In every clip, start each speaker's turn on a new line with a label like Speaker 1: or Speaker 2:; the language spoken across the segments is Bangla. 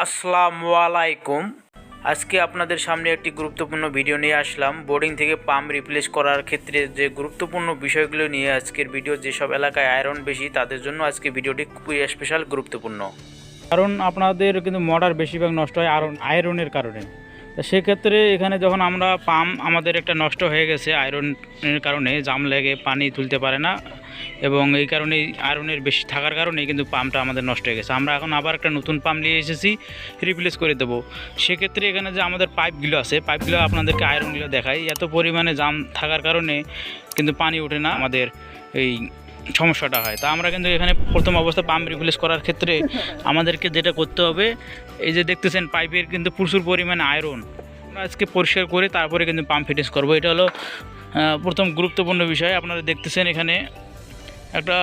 Speaker 1: আসসালামু আলাইকুম। আজকে আপনাদের সামনে একটি গুরুত্বপূর্ণ ভিডিও নিয়ে আসলাম। বোর্ডিং থেকে পাম্প রিপ্লেস করার ক্ষেত্রে যে গুরুত্বপূর্ণ বিষয়গুলো নিয়ে আজকের ভিডিও, যেসব এলাকায় আয়রন বেশি, তাদের জন্য আজকে ভিডিওটি খুবই স্পেশাল গুরুত্বপূর্ণ।
Speaker 2: কারণ আপনাদের কিন্তু মোটর বেশিরভাগ নষ্ট হয় আয়রন আয়রনের কারণে। তা সেক্ষেত্রে এখানে যখন আমরা পাম্প আমাদের একটা নষ্ট হয়ে গেছে আয়রনের কারণে জাম লেগে পানি তুলতে পারে না এবং এই কারণে আয়রনের বেশি থাকার কারণেই কিন্তু পাম্পটা আমাদের নষ্ট হয়ে গেছে। আমরা এখন আবার একটা নতুন পাম্প নিয়ে এসেছি রিপ্লেস করে দেবো। সেক্ষেত্রে এখানে যে আমাদের পাইপগুলো আছে পাইপগুলো আপনাদেরকে আয়রনগুলো দেখাই। এত পরিমাণে জাম থাকার কারণে কিন্তু পানি ওঠে না আমাদের এই সমস্যাটা হয়। তা আমরা কিন্তু এখানে প্রথম অবস্থা পাম্প রিপ্লেস করার ক্ষেত্রে আমাদেরকে যেটা করতে হবে এই যে দেখতেছেন পাইপের কিন্তু প্রচুর পরিমাণে আয়রন আমরা আজকে পরিষ্কার করে তারপরে কিন্তু পাম্প ফিটিংস করব। এটা হলো প্রথম গুরুত্বপূর্ণ বিষয়। আপনারা দেখতেছেন এখানে একটা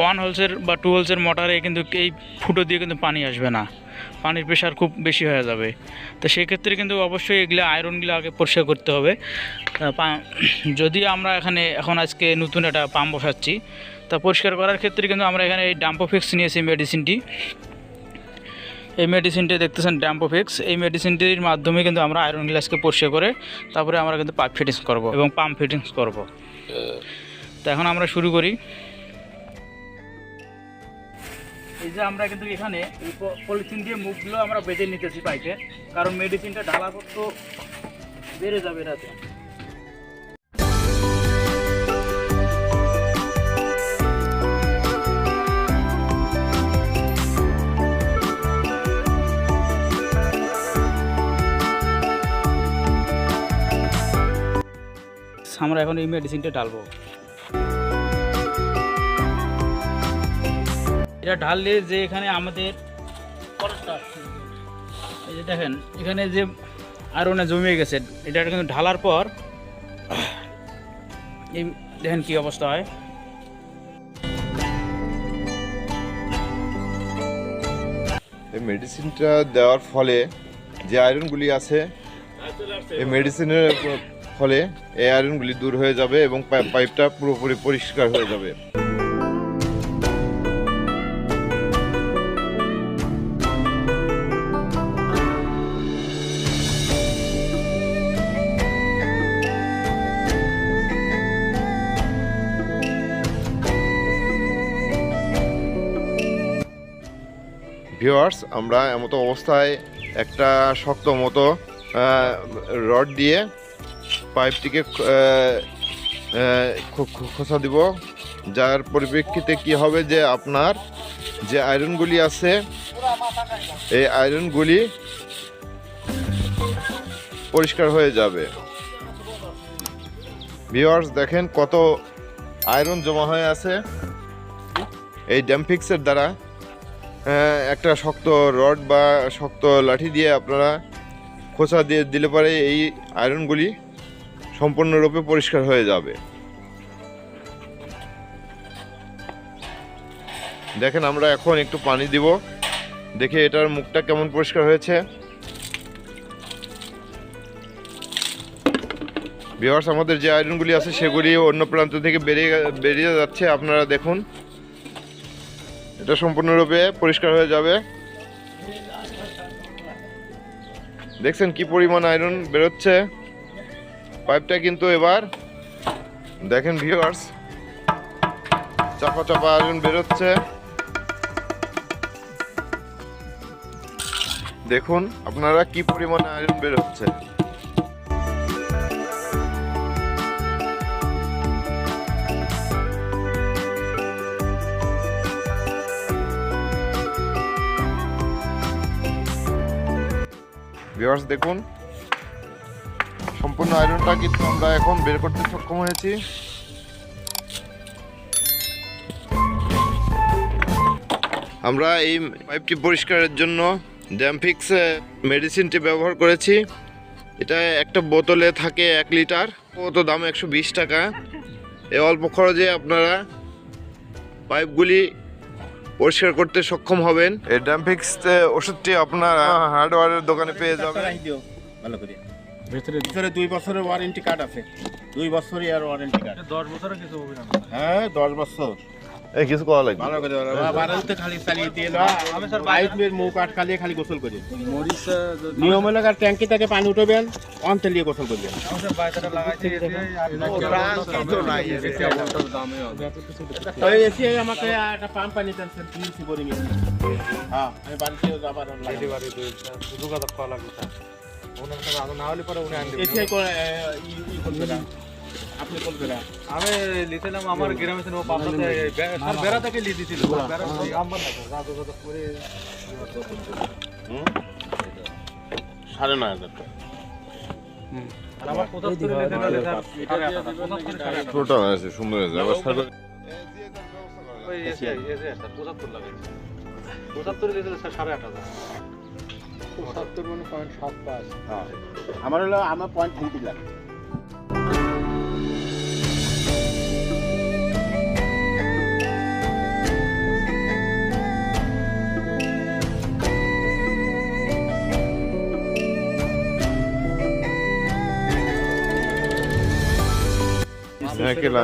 Speaker 2: ওয়ান হোলসের বা টু হোলসের মোটরে কিন্তু এই ফুটো দিয়ে কিন্তু পানি আসবে না। পানির প্রেশার খুব বেশি হয়ে যাবে। তো সেক্ষেত্রে কিন্তু অবশ্যই এগুলো আয়রনগুলো আগে পরিষ্কার করতে হবে। যদি আমরা এখানে এখন আজকে নতুন একটা পাম্প বসাচ্ছি, তা পরিষ্কার করার ক্ষেত্রে কিন্তু আমরা এখানে এই ডাম্পোফিক্স নিয়েছি মেডিসিনটি এই মেডিসিনটি দেখতেছেন ড্যাম্পোফিক্স এই মেডিসিনটির মাধ্যমে কিন্তু আমরা আয়রন গ্লাসকে পরিষ্কার করে তারপরে আমরা কিন্তু পাইপ ফিটিংস করব এবং পাম্প ফিটিংস করব। তো এখন আমরা শুরু করি। এই যে আমরা কিন্তু এখানে পলিথিন দিয়ে মুখগুলো আমরা বেঁধে নিতেছি পাইপে। কারণ মেডিসিনটা ঢালা করতে বেড়ে যাবে রাতে। আমরা এখন এই মেডিসিনটা ঢালবো। এটা ঢাললে যে এখানে আমাদের এই যে দেখেন, এখানে যে আয়রনে জমে গেছে, এটা কিন্তু ঢালার পর এই দেখেন কি অবস্থা হয়।
Speaker 3: এই মেডিসিনটা দেওয়ার ফলে যে আয়রনগুলি আছে, এই মেডিসিনের ফলে এই আয়রনগুলি দূর হয়ে যাবে এবং পাই- পাইপটা পুরোপুরি পরিষ্কার হয়ে যাবে। ভিউয়ার্স আমরা এমতো অবস্থায় একটা শক্ত মতো রড দিয়ে পাইপটিকে খোসা দিব। যার পরিপ্রেক্ষিতে কি হবে যে আপনার যে আয়রনগুলি আছে, এই আয়রনগুলি পরিষ্কার হয়ে যাবে। ভিওয়ার্স দেখেন কত আয়রন জমা হয়ে আছে। এই ড্যামফিক্সের দ্বারা একটা শক্ত রড বা শক্ত লাঠি দিয়ে আপনারা খোসা দিয়ে দিলে পরে এই আয়রনগুলি সম্পূর্ণরূপে পরিষ্কার হয়ে যাবে। দেখেন, আমরা এখন একটু পানি দিব। দেখে এটার মুখটা কেমন পরিষ্কার হয়েছে। বিহার্স আমাদের যে আয়রনগুলি আছে, সেগুলি অন্য প্রান্ত থেকে বেরিয়ে বেরিয়ে যাচ্ছে। আপনারা দেখুন। এটা সম্পূর্ণরূপে পরিষ্কার হয়ে যাবে। দেখছেন কি পরিমাণ আয়রন বেরোচ্ছে? পাইপটা কিন্তু এবার, দেখেন ভিউয়ার্স চাপা চাপা আয়রন বেরোচ্ছে। দেখুন, আপনারা কি পরিমাণে আয়রন বেরোচ্ছে? ভিউয়ার্স দেখুন। সম্পূর্ণ আয়রনটা কিন্তু আমরা এখন বের করতে সক্ষম হয়েছি। আমরা এই পাইপটি পরিষ্কারের জন্য ড্যামফিক্স মেডিসিনটি ব্যবহার করেছি। এটা একটা বোতলে থাকে এক লিটার। কত দাম? একশো বিশ টাকা। এই অল্প খরচে আপনারা পাইপগুলি পরিষ্কার করতে সক্ষম হবেন। এই ড্যাম্পিক্স ওষুধটি আপনার হার্ডওয়্যারের দোকানে পেয়ে যাবেন।
Speaker 4: ভালো করে।
Speaker 2: ভেতরে
Speaker 4: ভিতরে দুই বছরের ওয়ারেন্টি কার্ড আছে। দুই বছরই আর ওয়ারেন্টি কার্ড
Speaker 2: দশ বছরের কিছু হবে না।
Speaker 4: হ্যাঁ দশ বছর।
Speaker 3: এই কিছু করা লাগবে।
Speaker 4: ভালো করে বারান্তে খালি চালিয়ে দিয়ে না আমি স্যার পাইপের মুখ আটকালিয়ে খালি গোসল করি। নিয়ম হলো আর ট্যাঙ্কি থেকে পানি উঠবেন অন্তে নিয়ে গোসল করবেন। তো এসি আমাকে একটা পাম্প পানি দেন স্যার প্লিজ বোরিং হ্যাঁ আমি বাড়িতে যাবার এসি করে ই ই করবে না। আপনি করবে না
Speaker 5: আমি লিখছিলাম আমার গ্রামে ছিল পাবনাতে স্যার বেড়া থেকে লিখ দিছিল বেড়া থেকে নাম্বার নাই রাত রাত করে।
Speaker 3: সাড়ে নয় হাজার টাকা।
Speaker 5: সাড়ে।
Speaker 3: টোটাল আছে সুন্দর আছে আবার
Speaker 5: পঁচাত্তর পঁচাত্তর স্যার আট হাজার। মানে
Speaker 4: হ্যাঁ। আমার হলো আমার পয়েন্ট থ্রি লাখ।
Speaker 3: সাইকেল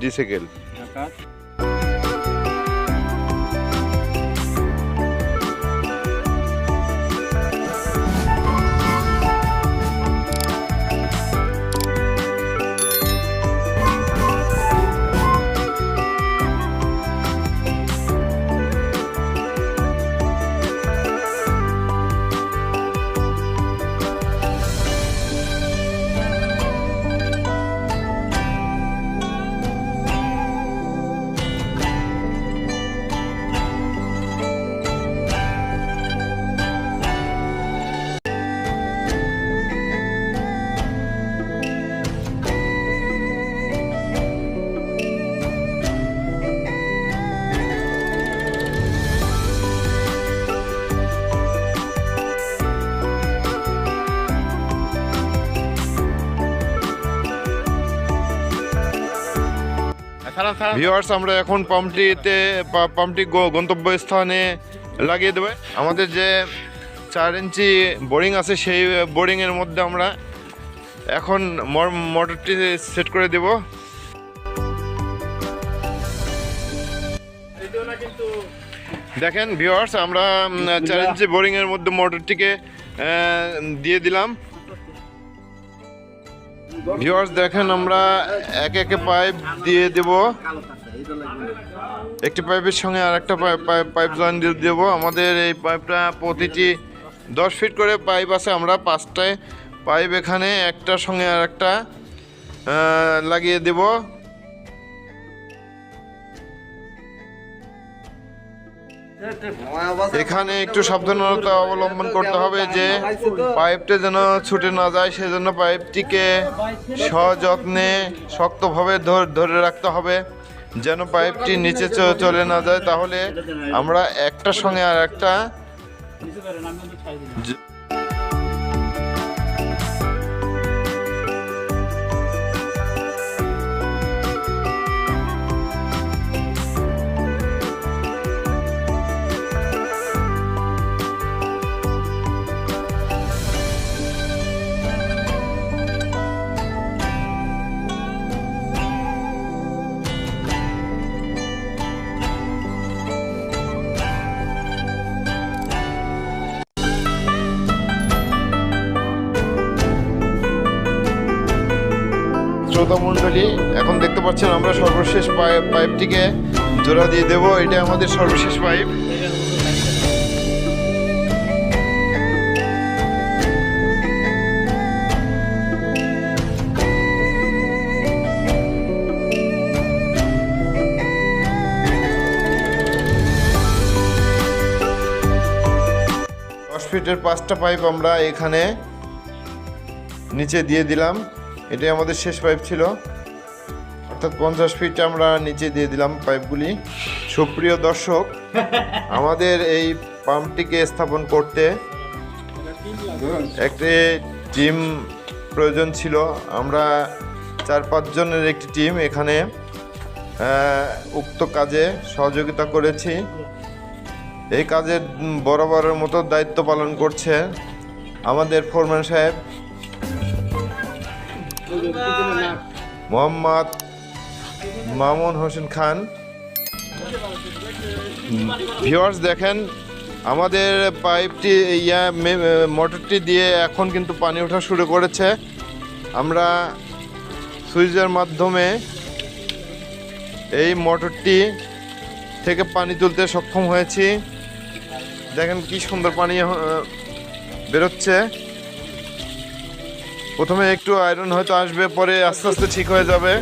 Speaker 3: ডিসাইকেল ভিউয়ার্স আমরা এখন পাম্পটিতে পাম্পটি গন্তব্যস্থানে লাগিয়ে দেবে। আমাদের যে চার ইঞ্চি বোরিং আছে সেই বোরিংয়ের মধ্যে আমরা এখন মোটরটি সেট করে দেব। দেখেন ভিউয়ার্স আমরা চার ইঞ্চি বোরিংয়ের মধ্যে মোটরটিকে দিয়ে দিলাম। ভিউয়ার্স দেখেন আমরা একে একে পাইপ দিয়ে দেব। একটি পাইপের সঙ্গে আর একটা পাইপ জয়েন দিয়ে দেবো। আমাদের এই পাইপটা প্রতিটি দশ ফিট করে পাইপ আছে। আমরা পাঁচটায় পাইপ এখানে, একটার সঙ্গে আর একটা লাগিয়ে দেব। এখানে একটু সাবধানতা অবলম্বন করতে হবে যে পাইপটা যেন ছুটে না যায়, সেজন্য পাইপটিকে সযত্নে শক্তভাবে ধর- রাখতে হবে। যেন পাইপটি নিচে চলে না যায়, তাহলে আমরা একটা সঙ্গে আর একটা শ্রোতা মণ্ডলী এখন দেখতে পাচ্ছেন আমরা সর্বশেষ পাইপ পাইপটিকে জোড়া দিয়ে দেব। এটা আমাদের সর্বশেষ পাইপ। ফিটের পাঁচটা পাইপ আমরা এখানে নিচে দিয়ে দিলাম। এটাই আমাদের শেষ পাইপ ছিল। অর্থাৎ পঞ্চাশ ফিট আমরা নিচে দিয়ে দিলাম পাইপগুলি সুপ্রিয় দর্শক আমাদের এই পাম্পটিকে স্থাপন করতে একটি টিম প্রয়োজন ছিল। আমরা চার পাঁচজনের একটি টিম এখানে উক্ত কাজে সহযোগিতা করেছি। এই কাজের বরাবরের মতো দায়িত্ব পালন করছে আমাদের ফোরম্যান সাহেব। মোহাম্মদ মামুন হোসেন খান। ভিউয়ার্স, দেখেন, আমাদের পাইপটি ইয়া মোটরটি দিয়ে এখন কিন্তু পানি ওঠা শুরু করেছে। আমরা সুইচের মাধ্যমে এই মোটরটি থেকে পানি তুলতে সক্ষম হয়েছি। দেখেন কি সুন্দর পানি বেরোচ্ছে। প্রথমে একটু আয়রন হয়তো আসবে পরে আস্তে আস্তে ঠিক হয়ে যাবে।